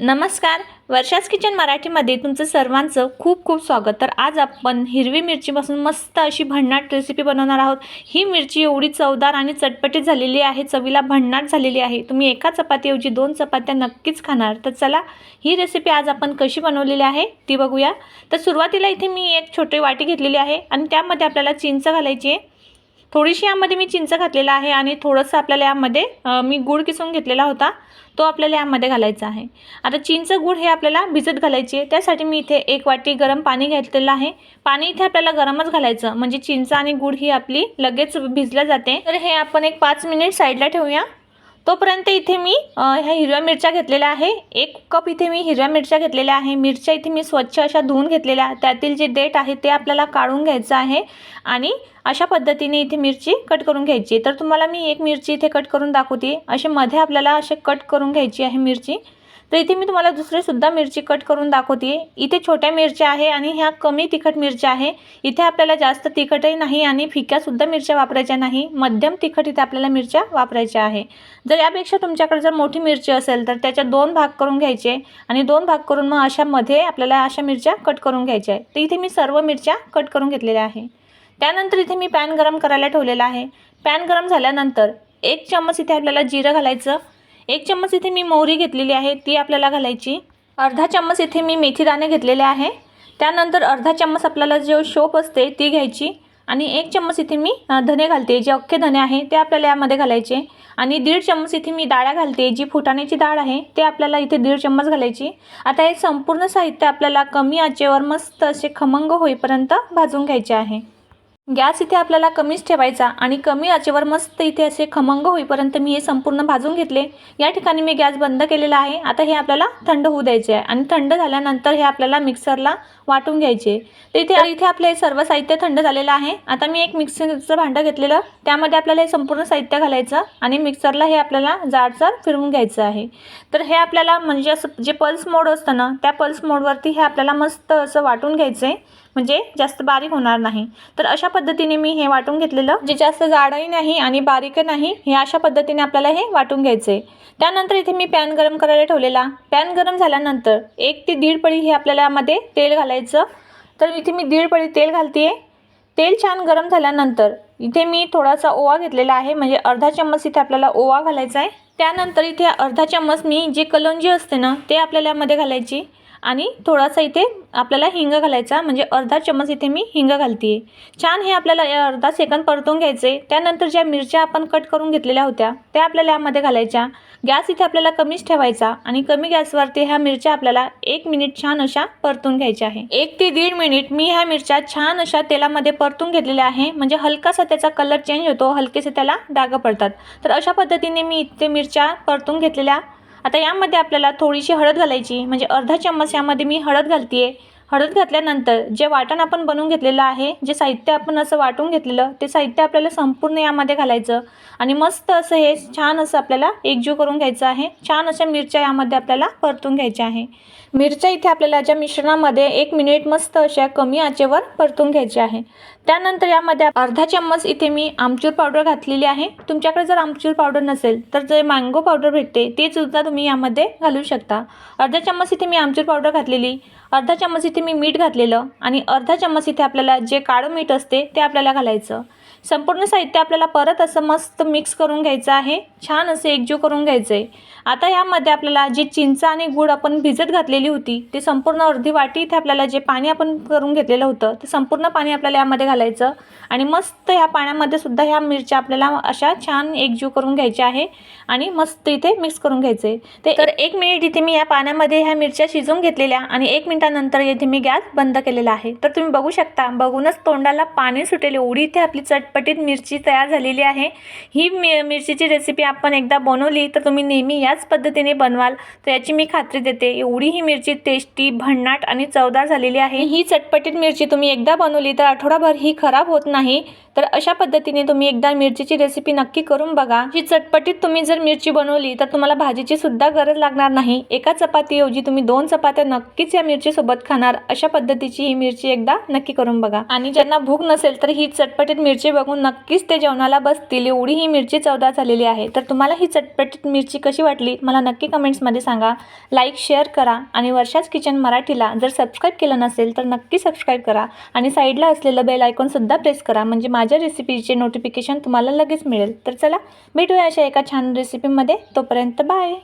नमस्कार. वर्षाज किचन मराठीमध्ये तुमचं सर्वांचं खूप खूप स्वागत. तर आज आपण हिरवी मिरचीपासून मस्त अशी भन्नाट रेसिपी बनवणार आहोत. ही मिरची एवढी चवदार आणि चटपटीत झालेली आहे चवीला भन्नाट झालेली आहे. तुम्ही एका चपातीऐवजी दोन चपात्या नक्कीच खाणार. तर चला ही रेसिपी आज आपण कशी बनवलेली आहे ती बघूया. तर सुरुवातीला इथे मी एक छोटी वाटी घेतलेली आहे आणि त्यामध्ये आपल्याला चिंच घालायची आहे. थोडीशी यामध्ये मी चिंच घातलेला आहे आणि थोडंसं आपल्याला यामध्ये मी गूळ किसून घेतलेला होता. तो आपल्याला यामध्ये घालायचा आहे. आता चिंच गूळ हे आपल्याला भिजत घालायची आहे. त्यासाठी मी इथे एक वाटी गरम पाणी घेतलेलं आहे. पाणी इथे आपल्याला गरमच घालायचं म्हणजे चिंच आणि गूळ ही आपली लगेच भिजल्या जाते. तर हे आपण एक पाच मिनिट साईडला ठेवूया. तोपर्यंत इथे मी ह्या हिरव्या मिरच्या घेतलेल्या आहे. एक कप इथे मी हिरव्या मिरच्या घेतलेल्या आहे. मिरच्या इथे मी स्वच्छ अशा धुवून घेतलेल्या. त्यातील जे देठ आहे ते आपल्याला काढून घ्यायचं आहे आणि अशा पद्धतीने इथे मिरची कट करून घ्यायची. तर तुम्हाला मी एक मिरची इथे कट करून दाखवते. असे मध्ये आपल्याला असे कट करून घ्यायची आहे मिरची. तर इथे मी तुम्हाला दुसरी सुद्धा मिरची कट करून दाखवते इथे छोट्या मिरच्या आहे आणि ह्या कमी तिखट मिरच्या आहे. इथे आपल्याला जास्त तिखटही नाही आणि फिक्यासुद्धा मिरच्या वापरायच्या नाही. मध्यम तिखट इथे आपल्याला मिरच्या वापरायच्या आहे. जर यापेक्षा तुमच्याकडे जर मोठी मिरची असेल तर त्याच्या दोन भाग करून घ्यायचे आणि दोन भाग करून मग अशामध्ये आपल्याला अशा मिरच्या कट करून घ्यायच्या आहे तर इथे मी सर्व मिरच्या कट करून घेतलेल्या आहे. त्यानंतर इथे मी पॅन गरम करायला ठेवलेला आहे. पॅन गरम झाल्यानंतर एक चम्मच इथे आपल्याला जिरं घालायचं एक चम्मच इथे मी मोहरी घेतलेली आहे ती आपल्याला घालायची. अर्धा चम्मच इथे मी मेथीदाणे घेतलेले आहे. त्यानंतर अर्धा चम्मच आपल्याला जो शोप असते ती घ्यायची. आणि एक चम्मच इथे मी धने घालते जे अख्खे धने आहे ते आपल्याला यामध्ये घालायचे. आणि दीड चम्मच इथे मी डाळ्या घालते जी फुटाण्याची डाळ आहे ते आपल्याला इथे दीड चम्मच घालायची. आता हे संपूर्ण साहित्य आपल्याला कमी आचेवर मस्त असे खमंग होईपर्यंत भाजून घ्यायचे आहे. गॅस इथे आपल्याला कमीच ठेवायचा आणि कमी आचेवर मस्त इथे असे खमंग होईपर्यंत मी हे संपूर्ण भाजून घेतले. या ठिकाणी मी गॅस बंद केलेला आहे. आता हे आपल्याला थंड होऊ द्यायचे आहे आणि थंड झाल्यानंतर हे आपल्याला मिक्सरला वाटून घ्यायचे तर इथे इथे आपलं हे सर्व साहित्य थंड झालेलं आहे. आता मी एक मिक्सरचं भांडं घेतलेलं. त्यामध्ये आपल्याला हे संपूर्ण साहित्य घालायचं आणि मिक्सरला हे आपल्याला जाडसर फिरवून घ्यायचं आहे. तर हे आपल्याला म्हणजे असं जे पल्स मोड असतं ना त्या पल्स मोडवरती हे आपल्याला मस्त असं वाटून घ्यायचं आहे. म्हणजे जास्त बारीक होणार नाही. तर अशा पद्धतीने मी हे वाटून घेतलेलं जे जास्त जाडही नाही आणि बारीक नाही हे अशा पद्धतीने आपल्याला हे वाटून घ्यायचं. आहे त्यानंतर इथे मी पॅन गरम करायला ठेवलेला. पॅन गरम झाल्यानंतर एक ते दीड पळी हे आपल्याला मध्ये तेल घालायचं. तर इथे मी दीड पळी तेल घालते तेल छान गरम झाल्यानंतर इथे मी थोडासा ओवा घेतलेला आहे म्हणजे अर्धा चम्मच इथे आपल्याला ओवा घालायचा आहे. त्यानंतर इथे अर्धा चम्मच मी जे कलंजी असते ना ते आपल्याला मध्ये घालायची. आणि थोडासा इथे आपल्याला हिंग घालायचा म्हणजे अर्धा चम्मच इथे मी हिंग घालते छान हे आपल्याला अर्धा सेकंद परतून घ्यायचे त्यानंतर ज्या मिरच्या आपण कट करून घेतलेल्या होत्या त्या आपल्याला यामध्ये घालायच्या. गॅस इथे आपल्याला कमीच ठेवायचा आणि कमी गॅसवरती ह्या मिरच्या आपल्याला एक मिनिट छान अशा परतून घ्यायच्या आहे. एक ते दीड मिनिट मी ह्या मिरच्या छान अशा तेलामध्ये परतून घेतलेल्या आहे म्हणजे हलकासा त्याचा कलर चेंज होतो हलकेसे त्याला डाग पडतात. तर अशा पद्धतीने मी इथे मिरच्या परतून घेतलेल्या आता यामध्ये आपल्याला थोडीशी हळद घालायची म्हणजे अर्धा चम्मच यामध्ये मी हळद घालते आहे हळद घातल्यानंतर जे वाटण आपण बनवून घेतलेलं आहे जे साहित्य आपण असं वाटून घेतलेलं ते साहित्य आपल्याला संपूर्ण यामध्ये घालायचं. आणि मस्त असं हे छान असं आपल्याला एकजीव करून घ्यायचं आहे. छान अशा मिरच्या यामध्ये आपल्याला परतून घ्यायच्या आहे. मिरच्या इथे आपल्याला ज्या मिश्रणामध्ये एक मिनिट मस्त अशा कमी आचेवर परतून घ्यायची आहे. त्यानंतर यामध्ये अर्धा चम्मच इथे मी आमचूर पावडर घातलेली आहे. तुमच्याकडे जर आमचूर पावडर नसेल तर जे मँगो पावडर भेटते ते सुद्धा तुम्ही यामध्ये घालू शकता. अर्धा चम्मच इथे मी आमचूर पावडर घातलेली. अर्धा चम्मच इथे मी मीठ घातलेलं आणि अर्धा चम्मच इथे आपल्याला जे काळं मीठ असते ते आपल्याला घालायचं. संपूर्ण साहित्य आपल्याला परत असं मस्त मिक्स करून घ्यायचं आहे. छान असे एकजीव करून घ्यायचं आहे आता यामध्ये आपल्याला जी चिंच आणि गूळ आपण भिजत घातलेली होती ते संपूर्ण अर्धी वाटी इथे आपल्याला जे पाणी आपण करून घेतलेलं होतं ते संपूर्ण पाणी आपल्याला यामध्ये घालायचं. आणि मस्त ह्या पाण्यामध्ये सुद्धा ह्या मिरच्या आपल्याला अशा छान एकजीव करून घ्यायच्या आहे आणि मस्त इथे मिक्स करून घ्यायचे ते तर एक मिनिट इथे मी या पाण्यामध्ये ह्या मिरच्या शिजवून घेतलेल्या आणि एक मिनिटानंतर येथे मी गॅस बंद केलेला आहे. तर तुम्ही बघू शकता बघूनच तोंडाला पाणी सुटेल. एवढी इथे आपली चटपटीत मिरची तयार झालेली आहे. ही मि मिरचीची रेसिपी आपण एकदा बनवली तर तुम्ही नेहमी याच पद्धतीने बनवाल. तर याची मी खात्री देते एवढी ही मिरची टेस्टी भन्नाट आणि चवदार झालेली आहे. ही चटपटीत मिरची तुम्ही एकदा बनवली तर आठवडाभर ही खराब होत नाही. तर अशा पद्धतीने तुम्ही एकदा मिरचीची रेसिपी नक्की करून बघा. ही चटपटीत तुम्ही जर मिरची बनवली तर तुम्हाला भाजीची सुद्धा गरज लागणार नाही. एका चपातीऐवजी तुम्ही दोन चपात्या नक्कीच या मिरची मिरचीसोबत खाणार अशा पद्धतीची ही मिरची एकदा नक्की करून बघा. आणि ज्यांना भूक नसेल तर ही चटपटीत मिरची बघून नक्कीच ते जेवणाला बसतील. एवढी ही मिरची चवदार झालेली आहे. तर तुम्हाला ही चटपटीत मिरची कशी वाटली मला नक्की कमेंट्समध्ये सांगा. लाईक शेअर करा आणि वर्षाच किचन मराठीला जर सबस्क्राईब केलं नसेल तर नक्की सबस्क्राईब करा आणि साईडला असलेलं बेल आयकॉनसुद्धा प्रेस करा. म्हणजे माझ्या रेसिपीचे नोटिफिकेशन तुम्हाला लगेच मिळेल. तर चला भेटूया अशा एका छान रेसिपीमध्ये. तोपर्यंत बाय!